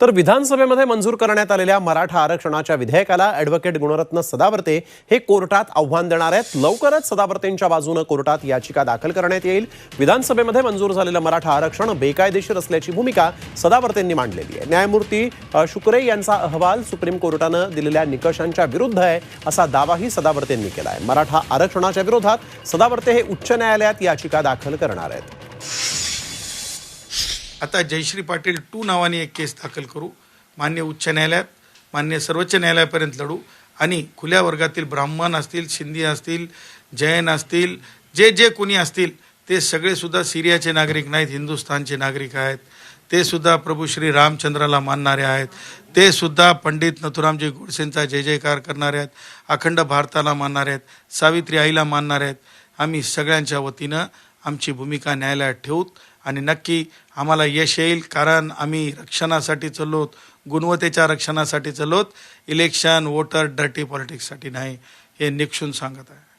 तर विधानसभेमध्ये मंजूर करण्यात आलेल्या मराठा आरक्षणाच्या विधेयकाला ॲडव्होकेट गुणरत्न सदावर्ते हे कोर्टात आव्हान देणार आहेत. लवकरच सदावर्तेंच्या बाजूनं कोर्टात याचिका दाखल करण्यात येईल. विधानसभेमध्ये मंजूर झालेलं मराठा आरक्षण बेकायदेशीर असल्याची भूमिका सदावर्तेंनी मांडलेली आहे. न्यायमूर्ती शुक्रे यांचा अहवाल सुप्रीम कोर्टानं दिलेल्या निकषांच्या विरुद्ध आहे असा दावाही सदावर्तेंनी केला आहे मराठा आरक्षणाच्या विरोधात सदावर्ते हे उच्च न्यायालयात याचिका दाखल करणार आहेत. आता जयश्री पाटील टू नावाने एक केस दाखल करू. मान्य उच्च न्यायालयात मान्य सर्वोच्च न्यायालयापर्यंत लढू. आणि खुल्या वर्गातील ब्राह्मण असतील सिंधी असतील जैन असतील जे जे कोणी असतील ते सगळेसुद्धा सिरियाचे नागरिक नाहीत हिंदुस्थानचे नागरिक आहेत. ते सुद्धा प्रभू श्री रामचंद्राला मानणारे आहेत. ते सुद्धा पंडित नथुरामजी गोडसेंचा जय जयकार करणारे आहेत. अखंड भारताला मानणारे आहेत. सावित्री आईला मानणारे आहेत. आम्ही सगळ्यांच्या वतीनं आमची भूमिका न्यायालयात ठेवूत. आणि नक्की आम्हाला यश येईल कारण आम्ही रक्षणासाठी चाललोत गुणवत्तेच्या रक्षणासाठी चाललोत. इलेक्शन वोटर डर्टी पॉलिटिक्ससाठी नाही हे निक्षून सांगत आहे.